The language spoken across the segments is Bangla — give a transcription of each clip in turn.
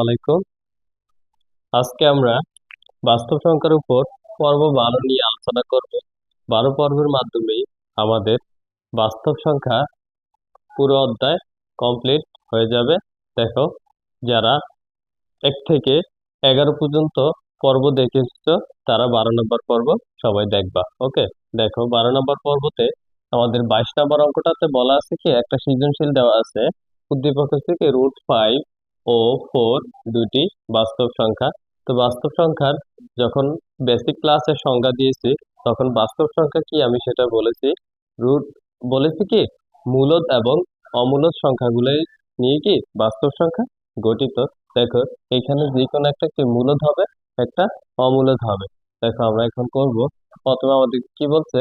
আলাইকুম। আজকে আমরা বাস্তব সংখ্যার উপর পর্ব বারো নিয়ে আলোচনা করব। বারো পর্বের মাধ্যমেই আমাদের বাস্তব সংখ্যা পুরো অধ্যায় কমপ্লিট হয়ে যাবে। দেখো, যারা এক থেকে এগারো পর্যন্ত পর্ব দেখে এসেছ তারা বারো নম্বর পর্ব সবাই দেখবা, ওকে? দেখো, বারো নম্বর পর্বতে আমাদের বাইশ নম্বর অঙ্কটাতে বলা আছে কি, একটা সৃজনশীল দেওয়া আছে। উদ্দীপক হচ্ছে কি রুট ফাইভ ও ফোর দুটি বাস্তব সংখ্যা। তো বাস্তব সংখ্যার যখন বেসিক ক্লাসে সংজ্ঞা দিয়েছি, তখন বাস্তব সংখ্যা কি আমি সেটা বলেছি? রুট বলেছি কি? মূলদ এবং অমূলদ সংখ্যাগুলো নিয়ে কি বাস্তব সংখ্যা গঠিত? দেখো, এখানে যে কোনো একটা কি মূলদ হবে, একটা অমূলদ হবে। দেখো, আমরা এখন করব। প্রথমে আমাদের কি বলছে?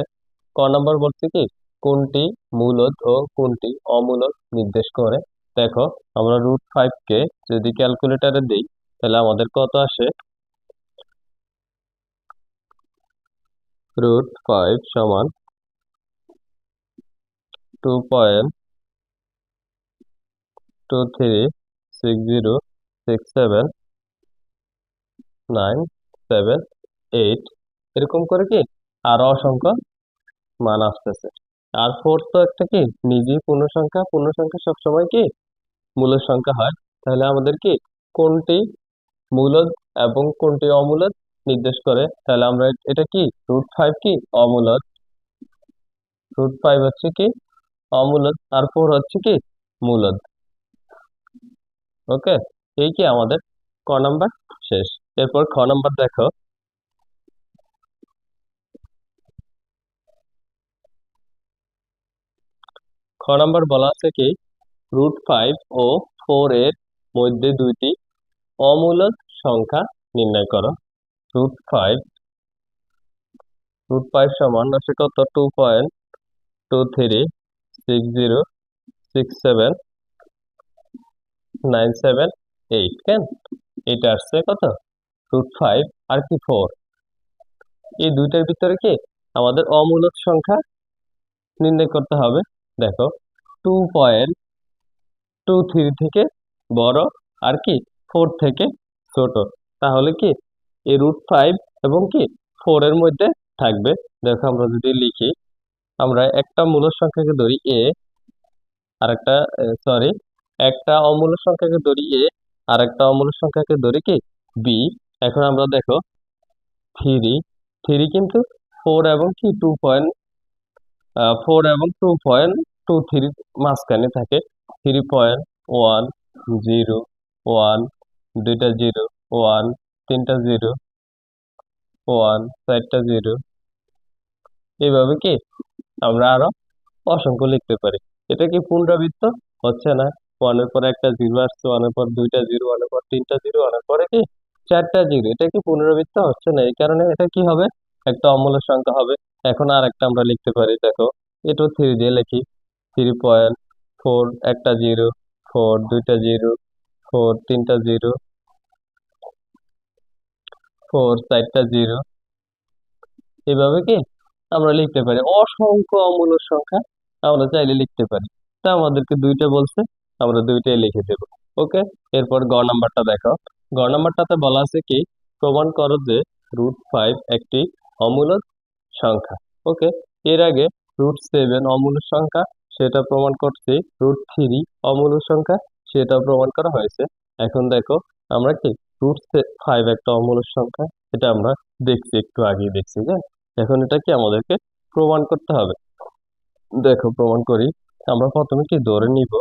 ক নম্বর বলছে কি? কোনটি মূলদ ও কোনটি অমূলদ নির্দেশ করে। দেখো, আমরা রুট ফাইভ কে যদি ক্যালকুলেটারে দিই, তাহলে আমাদের কত আসে? রুট ফাইভ সমান two point two three six zero six seven nine seven eight এরকম করে কি? আরও অসংখ্য মান আসতেছে। আর ফোর তো একটা কি? নিজেই পূর্ণ সংখ্যা পূর্ণ সংখ্যা সবসময় কি? মূলদ সংখ্যা হয়, তাহলে আমাদের কি কোনটি মূলদ এবং কোনটি অমূলদ নির্দেশ করে? তাহলে আমরা এটা কি রুট ফাইভ কি? অমূলদ। রুট ফাইভ হচ্ছে কি? অমূলদ। আর ফোর হচ্ছে কি? মূলদ। ওকে এই কি আমাদের ক নাম্বার? শেষ। এরপর খ নাম্বার দেখো। খ নাম্বার বলা আছে কি রুট ফাইভ ও ফোর এর মধ্যে দুইটি অমূলদ সংখ্যা নির্ণয় করো। রুট ফাইভ রুট ফাইভ সমান আছে কত? Two point two three six zero six seven nine seven eight কেন? এটা আসছে কত? রুট ফাইভ আর কি ফোর এই দুইটার ভিতরে কি আমাদের অমূলদ সংখ্যা নির্ণয় করতে হবে? দেখো টু পয়েন্ট টু থ্রি থেকে বড় আর কি ফোর থেকে ছোট। তাহলে কি এই রুট ফাইভ এবং কি ফোর এর মধ্যে থাকবে। দেখো আমরা যদি লিখি, আমরা একটা মূলদ সংখ্যাকে ধরি এ আর একটা সরি একটা অমূলদ সংখ্যাকে ধরি এ আর একটা অমূলদ সংখ্যাকে ধরি কি বি এখন আমরা দেখো থ্রি থ্রি কিন্তু ফোর এবং কি টু পয়েন্ট ফোর এবং টু পয়েন্ট টু থ্রি মাঝখানে থাকে। Three point one zero one দুইটা জিরো ওয়ান তিনটা জিরো ওয়ান চারটা জিরো এইভাবে কি? আমরা আরও অসংখ্য লিখতে পারি। এটা কি পুনরাবৃত্ত? হচ্ছে না। ওয়ানের পর একটা জিরো আসছে ওয়ানের পর দুইটা জিরো ওয়ানের পর তিনটা জিরো ওয়ানের পরে কি? চারটা জিরো এটা কি পুনরাবৃত্ত? হচ্ছে না। এই কারণে এটা কি হবে? একটা অমূল্য সংখ্যা হবে। এখন আর একটা আমরা লিখতে পারি, দেখো। এটা থ্রি দিয়ে লিখি। থ্রি পয়েন্ট ফোর, একটা জিরো, ফোর, দুইটা জিরো, ফোর, তিনটা জিরো, ফোর, চারটা জিরো। এভাবে কি? আমরা লিখতে পারি। অসংখ্য অমূল্য সংখ্যা আমরা চাইলে লিখতে পারি। তা আমাদেরকে দুইটা বলছে, আমরা দুইটাই লিখে দেব। ওকে? এরপর গ নাম্বারটা দেখো গ নাম্বারটাতে বলা আছে কি? প্রমাণ করো যে রুট ফাইভ একটি অমূলদ সংখ্যা। ওকে? এর আগে রুট সেভেন অমূলদ সংখ্যা সেটা প্রমাণ করছি। রুট থ্রি অমূলদ সংখ্যা সেটা প্রমাণ করা হয়েছে। এখন দেখো, আমরা কি? রুট ফাইভ একটা অমূলদ সংখ্যা, এটা আমরা দেখছি, একটু আগেই দেখছি হ্যাঁ? এখন এটা কি আমাদেরকে প্রমাণ করতে হবে? দেখো, প্রমাণ করি। আমরা প্রথমে কি ধরে নিব?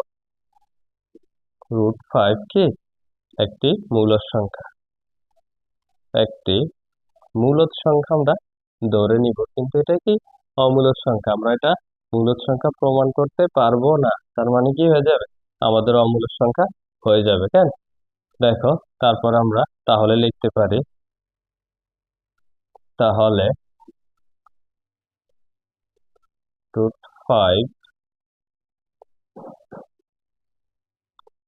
রুট ফাইভ কি? একটি মূলদ সংখ্যা। একটি মূলদ সংখ্যা আমরা ধরে নিব। কিন্তু এটা কি? অমূলদ সংখ্যা। আমরা এটা মূলদ সংখ্যা প্রমাণ করতে পারব না, তার মানে কি হয়ে যাবে? আমাদের অমূলদ সংখ্যা হয়ে যাবে, কেন? দেখো, তারপর আমরা তাহলে লিখতে পারি, তাহলে ফাইভ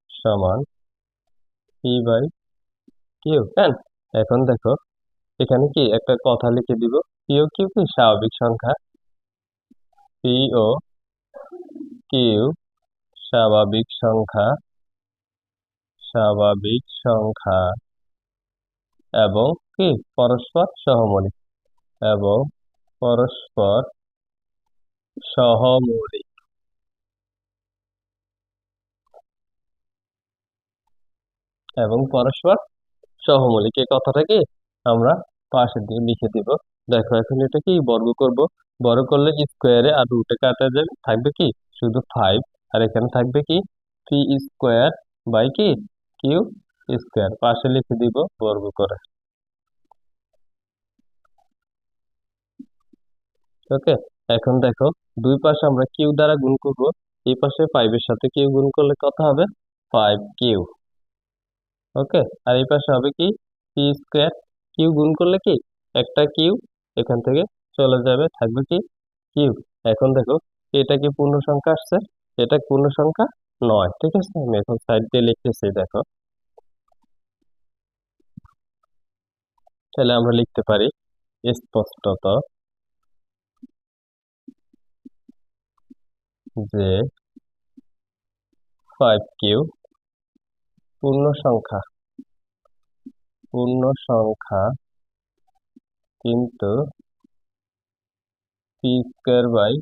সমান পি বাই কিউ কেন? এখন দেখো, এখানে কি একটা কথা লিখে দিব পিও কিউ কি? স্বাভাবিক সংখ্যা। পিও কিউ স্বাভাবিক সংখ্যা স্বাভাবিক সংখ্যা এবং কি? পরস্পর সহমৌলিক এবং পরস্পর সহমৌলিক এবং পরস্পর সহমৌলিক এই কথাটা কি আমরা পাশে দিয়ে লিখে দিব। দেখো, এখন এটা কি বর্গ করব? বর্গ করলে স্কোয়ারে আর রুটে কাটা যাবে? থাকবে কি? শুধু ফাইভ আর এখানে থাকবে কি? থ্রি স্কোয়ার বাই কি? কিউ স্কোয়ার পাশে লিখে দিব বর্গ করে। ওকে? এখন দেখো, দুই পাশে আমরা কিউ দ্বারা গুণ করব। এই পাশে ফাইভের সাথে কিউ গুণ করলে কত হবে? ফাইভ কিউ ওকে? আর এই পাশে হবে কি? পি স্কোয়ার কিউ গুণ করলে কি? একটা কিউ এখান থেকে চলে যাবে, থাকবে কি? কিউ এখন দেখো, এটা কি পূর্ণ সংখ্যা আসছে? এটা পূর্ণ সংখ্যা নয়, ঠিক আছে? আমি এখন সাইড দিয়ে লিখতেছি, দেখো। তাহলে আমরা লিখতে পারি স্পষ্টত যে ফাইভ কিউ পূর্ণ সংখ্যা পূর্ণ সংখ্যা কিন্তু পি স্কোয়ার বাই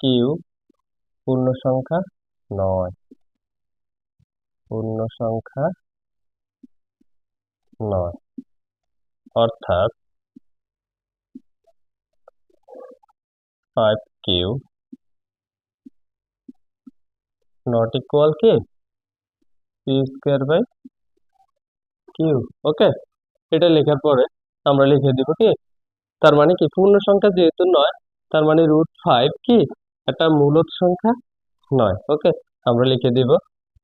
কিউ পূর্ণ সংখ্যা নয়। পূর্ণ সংখ্যা নয়। অর্থাৎ ফাইভ কিউ নট ইকুয়াল কি? P square by Q okay এটা লেখার পরে আমরা লিখে দিব কি? তার মানে কি? পূর্ণ সংখ্যা যেহেতু নয়, তার মানে রুট ফাইভ কি? একটা মূলত সংখ্যা নয় ওকে আমরা লিখে দিব,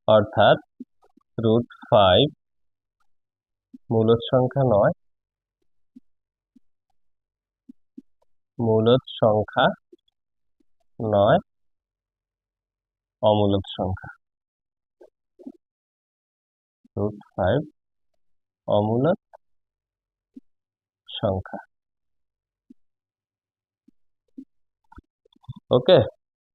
অর্থাৎ রুট ফাইভ মূলত সংখ্যা নয়, মূলত সংখ্যা নয়, অমূলত সংখ্যা। রুট ফাইভ অমূলত সংখ্যা। ওকে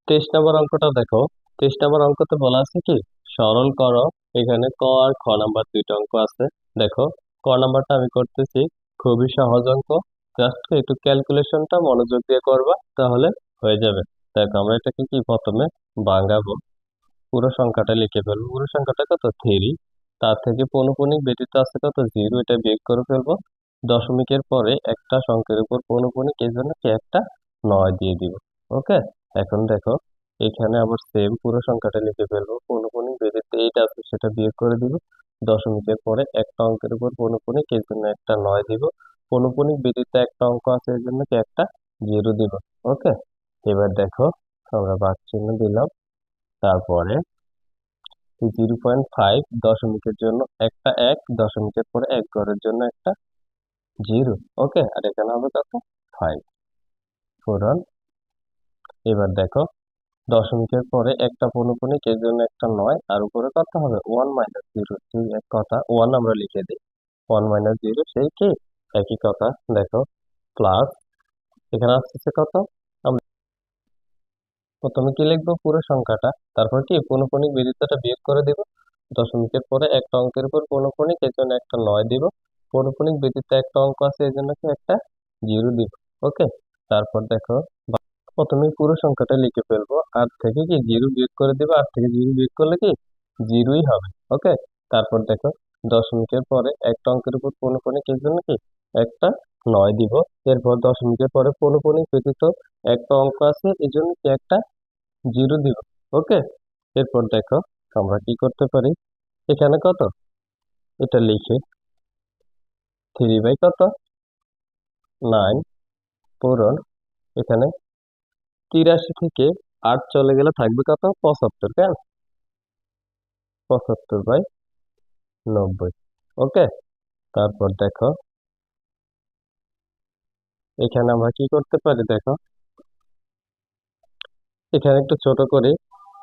তেইশ নম্বর অঙ্কটা দেখো। তেইশ নম্বর অঙ্কতে বলা আছে কি? সরল করো। এখানে ক আর খ নাম্বার দুইটা অঙ্ক আছে। দেখো, ক নাম্বারটা আমি করতেছি। খুবই সহজ অঙ্ক। জাস্ট একটু ক্যালকুলেশনটা মনোযোগ দিয়ে করবা, তাহলে হয়ে যাবে। দেখো, আমরা এটাকে কি প্রথমে ভাঙাবো? পুরো সংখ্যাটা লিখে ফেলব। পুরো সংখ্যাটা কত? থ্রি তার থেকে পৌনপুনিক ব্যতীত আছে কত? জিরো এটা বিয়োগ করে ফেলব। দশমিকের পরে একটা সংখ্যার উপর পৌনপুনিক এই জন্য কি একটা নয় দিয়ে দিব। ওকে এখন দেখো, এখানে আবার সেম পুরো সংখ্যাটা লিখে ফেলব। পৌনপুনিক ব্যতীত এইটা আছে সেটা বিয়োগ করে দিব। দশমিকের পরে একটা অঙ্কের উপর পৌনপুনিক এই জন্য একটা নয় দিব। পৌনপুনিক ব্যতীত একটা অঙ্ক আছে এই জন্য কি একটা জিরো দিব। ওকে এবার দেখো, আমরা বাক চিহ্ন দিলাম। তারপরে জিরো পয়েন্ট ফাইভ দশমিকের জন্য একটা এক, দশমিকের পরে এক ঘরের জন্য একটা জিরো ওকে আর এখানে হবে কত? ফাইভ ফোর এবার দেখো, দশমিকের পরে একটা পৌনপুনিক এর জন্য একটা নয়, আর উপরে কত হবে? ওয়ান মাইনাস জিরো সেই এক কথা ওয়ান আমরা লিখে দিই। ওয়ান মাইনাস জিরো সেই কি? একই কথা, দেখো প্লাস এখানে আসতেছে কত? প্রথমে কি লিখব? পুরো সংখ্যাটা। তারপর কি? পৌনপুনিক বিদিতটা বিয়োগ করে দিব। দশমিকের পরে একটা অঙ্কের উপর পৌনপুনিক এর জন্য একটা নয় দিব। পৌনপুনিক ব্যতীত একটা অঙ্ক আছে এর জন্য কি একটা জিরো দিব। ওকে তারপর দেখো প্রথমে পুরো সংখ্যাটা লিখে ফেলব। আর থেকে কি জিরো বিয়োগ করে দেবো? আর থেকে জিরো বিয়োগ করলে কি? জিরোই হবে ওকে তারপর দেখো, দশমিকের পরে একটা অঙ্কের উপর পৌনপুনিক এর জন্য কি? একটা নয় দিব। এরপর দশমিকের পরে পনেরো পৌনপুনিক ব্যতীত একটা অঙ্ক আছে এই জন্য কি একটা জিরো দিব ওকে এরপর দেখো, আমরা কি করতে পারি? এখানে কত? এটা লিখে থ্রি বাই কত? নাইন, পূরণ, এখানে তিরাশি থেকে আট চলে গেলে থাকবে কত? পঁচাত্তর, কেন? পঁচাত্তর বাই নব্বই, ওকে? তারপর দেখো। এখানে আমরা কি করতে পারি দেখো? এখানে একটু ছোট করে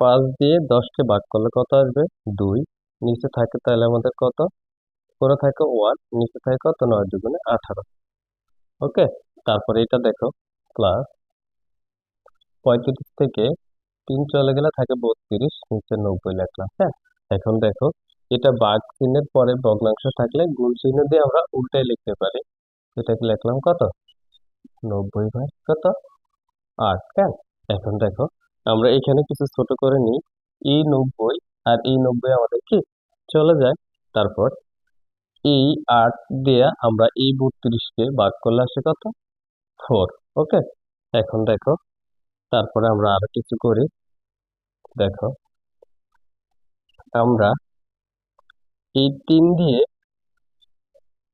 পাঁচ দিয়ে দশকে ভাগ করলে কত আসবে? দুই। নিচে থাকে তাহলে আমাদের কত? করে থাকে ওয়ান, নিচে থাকে কত? নয় দুগুণে আঠারো। ওকে? তারপরে এটা দেখো প্লাস পঁয়ত্রিশ থেকে তিন চলে গেলে থাকে বত্রিশ, নিচে নব্বই লিখলাম হ্যাঁ? এখন দেখো, এটা বাঘ চিহ্নের পরে ভগ্নাংশ থাকলে গুণ চিহ্ন দিয়ে আমরা উল্টাই লিখতে পারি। এটাকে লিখলাম কত? নব্বই ভাগ কত? আট কেন এখন দেখো, আমরা এখানে কিছু ছোট করে নিই। এই নব্বই আর এই নব্বই আমাদের কি? চলে যায়। তারপর এই আট দিয়ে আমরা এই বত্রিশকে ভাগ করলে আসে কত? Four, okay? এখন দেখো তারপরে আমরা আরও কিছু করি। দেখো, আমরা এই তিন দিয়ে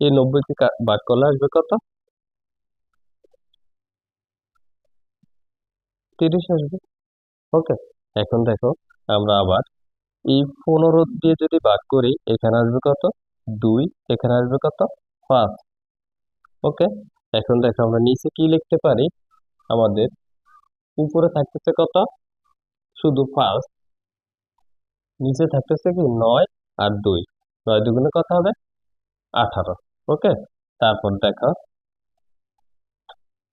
এই নব্বইকে কা- ভাগ করলে আসবে কত? তিরিশ আসবে। ওকে এখন দেখো, আমরা আবার এই পনেরো দিয়ে যদি ভাগ করি, এখানে আসবে কত? দুই, এখানে আসবে কত? পাঁচ। ওকে এখন দেখো, আমরা নিচে কি লিখতে পারি? আমাদের উপরে থাকতেছে কত? শুধু পাঁচ। নিচে থাকতেছে কি? নয় আর দুই। নয় দুগুণে কত হবে? আঠারো। ওকে? তারপর দেখো।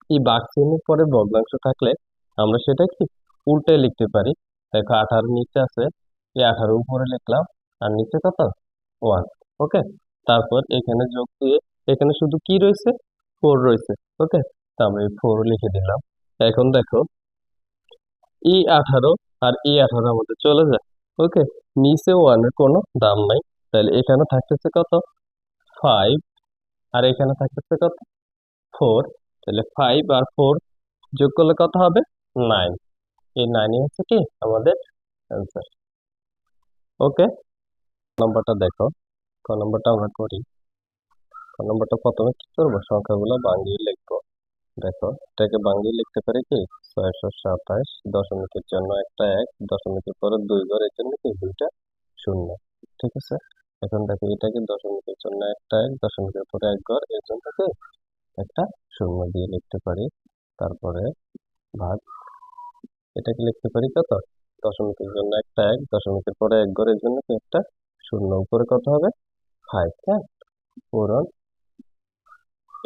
এই বাঘ চিহ্নের পরে ভগ্নাংশ থাকলে আমরা সেটা কি? উল্টে লিখতে পারি। দেখো, আঠারো নিচে আছে। এই আঠারো উপরে লিখলাম। আর নিচে কত? ওয়ান। ওকে? তারপর এখানে যোগ দিয়ে, এখানে শুধু কি রয়েছে? ফোর রয়েছে। ওকে? তা এই ফোর লিখে দিলাম। এখন দেখো এই আঠারো আর এই আঠারো আমাদের চলে যায়। ওকে নিচে ওয়ানের কোনো দাম নাই। তাহলে এখানে থাকতেছে কত? ফাইভ আর এখানে থাকতেছে কত? ফোর তাহলে ফাইভ আর ফোর যোগ করলে কত হবে? নাইন এই নাইনই হচ্ছে কি? আমাদের অ্যান্সার ওকে নম্বরটা দেখো। ক নম্বরটা আমরা করি? ক নম্বরটা প্রথমে কি করব? সংখ্যাগুলো ভাঙিয়ে লিখব। দেখো, এটাকে ভাঙিয়ে লিখতে পারি কি? ছয়শো সাতাশ দশমিকের জন্য একটা এক, দশমিকের পরে দুই ঘর এর জন্য কি দুইটা? শূন্য। ঠিক আছে? এখন দেখো, এটাকে দশমিকের জন্য একটা এক, দশমিকের পরে এক ঘর, এর জন্য কি? একটা শূন্য দিয়ে লিখতে পারি। তারপরে ভাগ, এটাকে লিখতে পারি কত? দশমিকের জন্য একটা এক, দশমিকের পরে এক ঘর, এর জন্য কি একটা শূন্য? উপরে কত হবে? ফাইভ হ্যাঁ? পূরণ।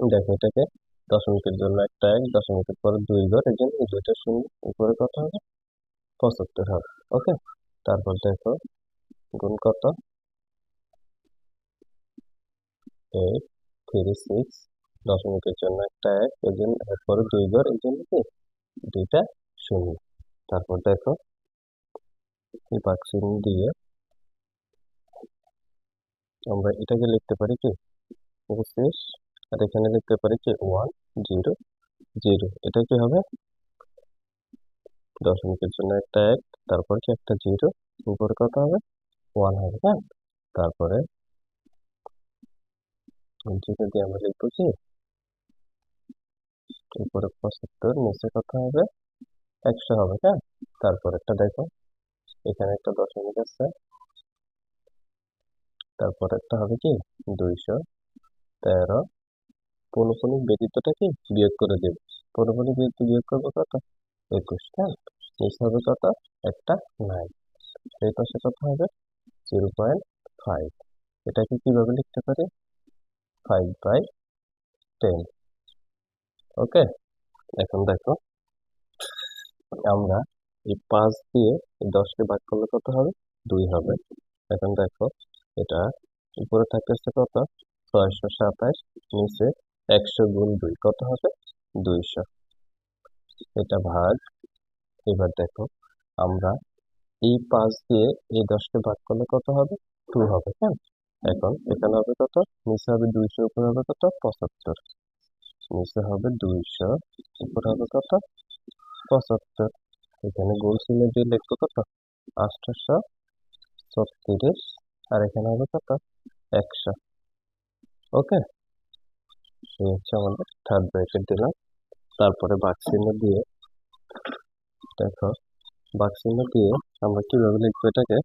দেখো, এটাকে দশমিকের জন্য একটা এক দশমিকের পরে দুই ঘর এর জন্য দুইটা শূন্য, উপরে কত হবে? পঁচাত্তর হবে, ওকে? তারপর দেখো, গুণ কত? এইট থ্রি সিক্স দশমিকের জন্য একটা এক এর জন্য এরপরে দুই ঘর এর জন্য কি? দুইটা শূন্য। তারপর দেখো এই ভাগ চিহ্ন দিয়ে আমরা এটাকে লিখতে পারি কি? পঁচিশ আর এখানে লিখতে পারি কি ওয়ান জিরো জিরো এটা কি হবে? দশমিকের জন্য একটা এক, তারপর কি একটা জিরো উপরে কত হবে? ওয়ান হবে হ্যাঁ তারপরে জিরো দিয়ে আমরা লিখব কি? উপরে পঁচাত্তর, নিচে কত হবে? একশো হবে হ্যাঁ তারপর একটা দেখো, এখানে একটা দশমিক আছে। তারপর একটা হবে কি? দুইশো তেরো পৌনপুনিক ব্যতীতটা কি বিয়োগ করে দেবে। পৌনপুনিক ব্যতীত বিয়োগ করব কত? একুশ হ্যাঁ নিচে হবে কত? একটা নাইন এই পাশে কত হবে? Zero point five. এটাকে কীভাবে লিখতে পারি? Five by ten. ওকে? এখন দেখো, আমরা এই পাঁচ দিয়ে দশকে ভাগ করলে কত হবে? দুই হবে। এখন দেখো, এটা উপরে থাকতেছে কত? ছয়শো সাতাশ, নিচে একশো গুণ দুই, কত হবে? দুইশো। এটা ভাগ। এবার দেখো, আমরা এই পাঁচ দিয়ে এই দশকে ভাগ করলে কত হবে? টু হবে হ্যাঁ? এখন এখানে হবে কত? নিচে হবে দুইশো, উপরে হবে কত? পঁচাত্তর। নিচে হবে দুইশো, উপরে হবে কত? পঁচাত্তর। এখানে গোল চিহ্ন দিয়ে লিখব কত? আটশোশো ছত্রিশ। আর এখানে হবে কত? একশো। ওকে? এই হচ্ছে আমাদের থার্ড ব্র্যাকেট দিলাম তারপরে বাক চিহ্ন দিয়ে দেখো বাক চিহ্ন দিয়ে আমরা কীভাবে লিখব এটাকে?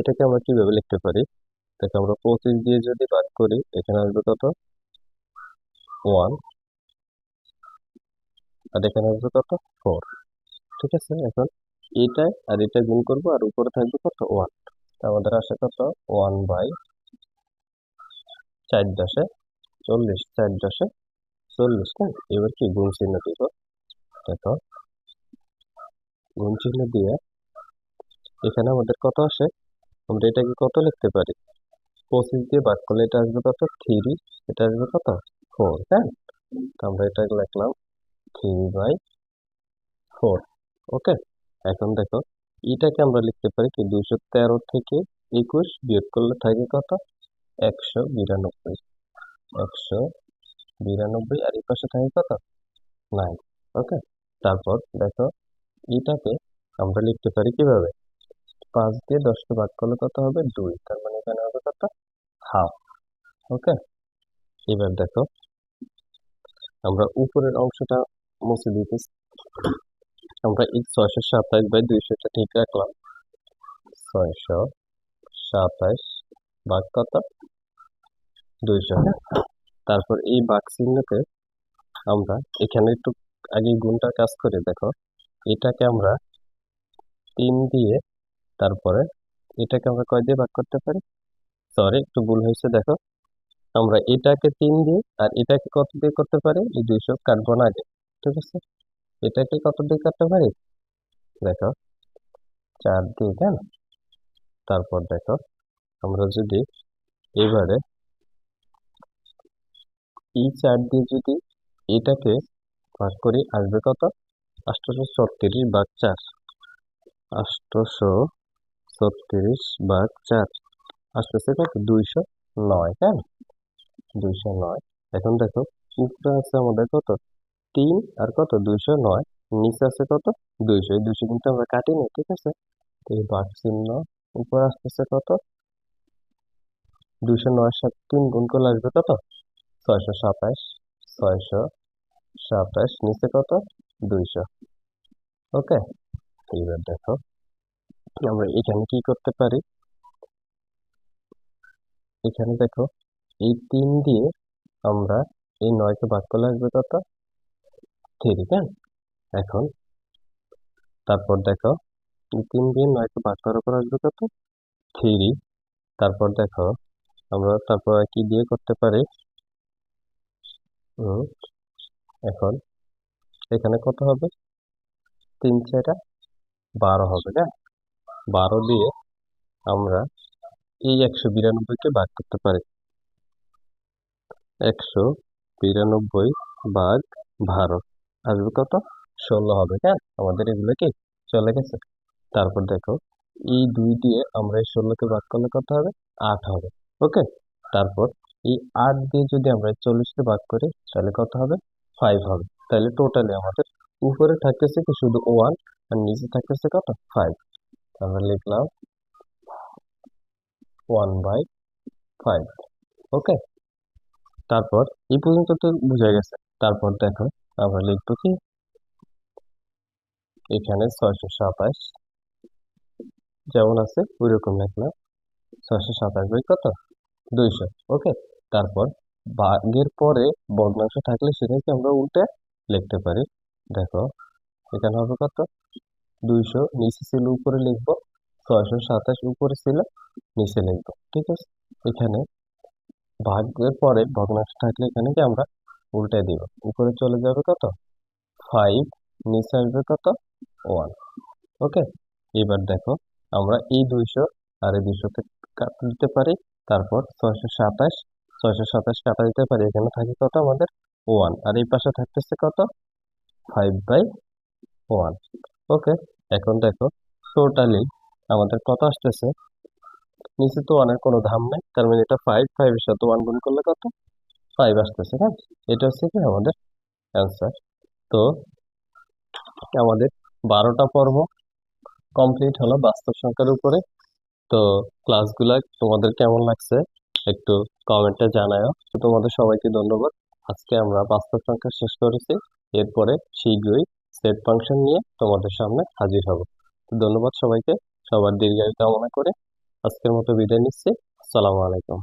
এটাকে আমরা কীভাবে লিখতে পারি? দেখো, আমরা পঁচিশ দিয়ে যদি ভাগ করি, এখানে আসবে কত? ওয়ান আর এখানে আসবে কত? ফোর ঠিক আছে, এখন এটাই আর এটা গুণ করব, আর উপরে থাকবে কত? ওয়ান আমাদের আসে কত? ওয়ান বাই চার দশে চল্লিশ, চার দশে চল্লিশ না এবার কি গুণ চিহ্ন দিব দেখো। গুণ চিহ্ন দিয়ে এখানে আমাদের কত আসে? আমরা এটাকে কত লিখতে পারি? পঁচিশ দিয়ে ভাগ করলে এটা আসবে কত? থ্রি। এটা আসবে কত? ফোর হ্যাঁ তো আমরা এটা লিখলাম থ্রি বাই ফোর, ওকে? এখন দেখো, এটাকে আমরা লিখতে পারি কি? দুইশো তেরো থেকে একুশ বিয়োগ করলে থাকে কত? একশো বিরানব্বই। একশো বিরানব্বই আর এই পাশে থাকে কত? নাইন ওকে তারপর দেখো, এটাকে আমরা লিখতে পারি কীভাবে? পাঁচ দিয়ে দশকে ভাগ করলে কত হবে? দুই। তার মানে এখানে হবে কত? হাফ ওকে এবার দেখো, আমরা উপরের অংশটা মুছে দিতেছি। আমরা এই ছয়শো সাতাশ বাই দুইশোটা ঠিক রাখলাম। ছয়শো সাতাশ ভাগ কত? দুইশো তারপর এই বাক চিহ্নকে আমরা এখানে একটু আগে গুণটা কাজ করে দেখো। এটাকে আমরা তিন দিয়ে তারপরে এটাকে আমরা কয় দিয়ে ভাগ করতে পারি? সরি একটু ভুল হয়েছে, দেখো। আমরা এটাকে তিন দিয়ে আর এটাকে কত দিয়ে করতে পারি? এই দুইশো কাটবো না আগে, ঠিক আছে? এটাকে কত দিয়ে কাটতে পারি? দেখো, চার দিয়ে কেন তারপর দেখো, আমরা যদি এবারে এই চার দিয়ে যদি এটাকে ভাগ করি আসবে কত? আটশোশো ছত্রিশ ভাগ চার। আটশোশো ছত্রিশ ভাগ চার। আসতেছে কত? দুইশো নয় হ্যাঁ দুইশো নয়। এখন দেখো, উপরে আছে আমাদের কত? তিন আর কত? দুইশো নয়। নিচে আছে কত? দুইশো। এই দুইশো কিন্তু আমরা কাটিনি ঠিক আছে? তো এই ভাগ চিহ্ন উপরে আসতেছে কত? দুইশো নয় সাথে তিন গুণ করলে আসবে কত? ছয়শো সাতাশ ছয়শো সাতাশ, নিচে কত? দুইশো। ওকে এবার দেখো। আমরা এখানে কি করতে পারি? এখানে দেখো, এই তিন দিয়ে আমরা এই নয়কে ভাগ করলে আসবে কত? থ্রি হ্যাঁ এখন তারপর দেখো, এই তিন দিয়ে নয়কে ভাগ করার পর আসবে কত? থ্রি। তারপর দেখো, আমরা তারপর কি দিয়ে করতে পারি? এখন এখানে কত হবে? তিন চারটা বারো হবে হ্যাঁ বারো দিয়ে আমরা এই একশো বিরানব্বইকে ভাগ করতে পারি। একশো বিরানব্বই ভাগ বারো আসবে কত? ষোলো হবে হ্যাঁ আমাদের এগুলো কি চলে গেছে? তারপর দেখো, এই দুই দিয়ে আমরা এই ষোলোকে ভাগ করলে কত হবে? আট হবে, ওকে? তারপর এই আট দিয়ে যদি আমরা চল্লিশকে ভাগ করি, তাহলে কত হবে? ফাইভ হবে। তাহলে টোটালি আমাদের উপরে থাকতেছে কি শুধু ওয়ান আর নিচে থাকতেছে কত? ফাইভ আমরা লিখলাম ওয়ান বাই ফাইভ ওকে তারপর এই পর্যন্ত তো বোঝা গেছে। তারপর দেখো, আমরা লিখব কি? এখানে ছয়শো সাতাশ যেমন আছে ওই রকম লিখলাম। ছয়শো সাতাশ বাই কত? দুইশো। ওকে তারপর ভাগের পরে ভগ্নাংশ থাকলে সেটাকে আমরা উল্টে লিখতে পারি। দেখো, এখানে হবে কত? দুইশো নিচে ছিল উপরে লিখব, ছয়শো সাতাশ উপরে ছিল নিচে লিখব, ঠিক আছে? এখানে ভাগের পরে ভগ্নাংশ থাকলে এখানে কি আমরা উল্টে দিব। উপরে চলে যাবে কত? ফাইভ নিচে আসবে কত? ওয়ান ওকে এবার দেখো, আমরা এই দুইশো আর এই দুইশোকে কাটতে দিতে পারি, তারপর ছয়শো সাতাশ ছয়শো সাতাশ কাটা দিতে পারি, এখানে থাকে কত আমাদের ওয়ান আর এই পাশে থাকতেছে কত? ফাইভ বাই ওয়ান ওকে এখন দেখো টোটালি আমাদের কত আসতেছে? নিচে তো ওয়ানের কোনো ধাম নেই, তার মানে এটা ফাইভ ফাইভের সাথে ওয়ান গুণ করলে কত? ফাইভ আসতেছে হ্যাঁ এটা হচ্ছে কি আমাদের অ্যান্সার তো আমাদের বারোটা পর্ব কমপ্লিট হলো বাস্তব সংখ্যার উপরে। তো ক্লাসগুলা তোমাদের কেমন লাগছে? একটু কমেন্টে জানায় তোমাদের সবাইকে ধন্যবাদ। আজকে আমরা বাস্তব সংখ্যা শেষ করেছি। এরপরে শীঘ্রই সেট ফাংশন নিয়ে তোমাদের সামনে হাজির হব। তো ধন্যবাদ সবাইকে। সবার দীর্ঘায়ু কামনা করে আজকের মতো বিদায় নিচ্ছি। আসসালামু আলাইকুম।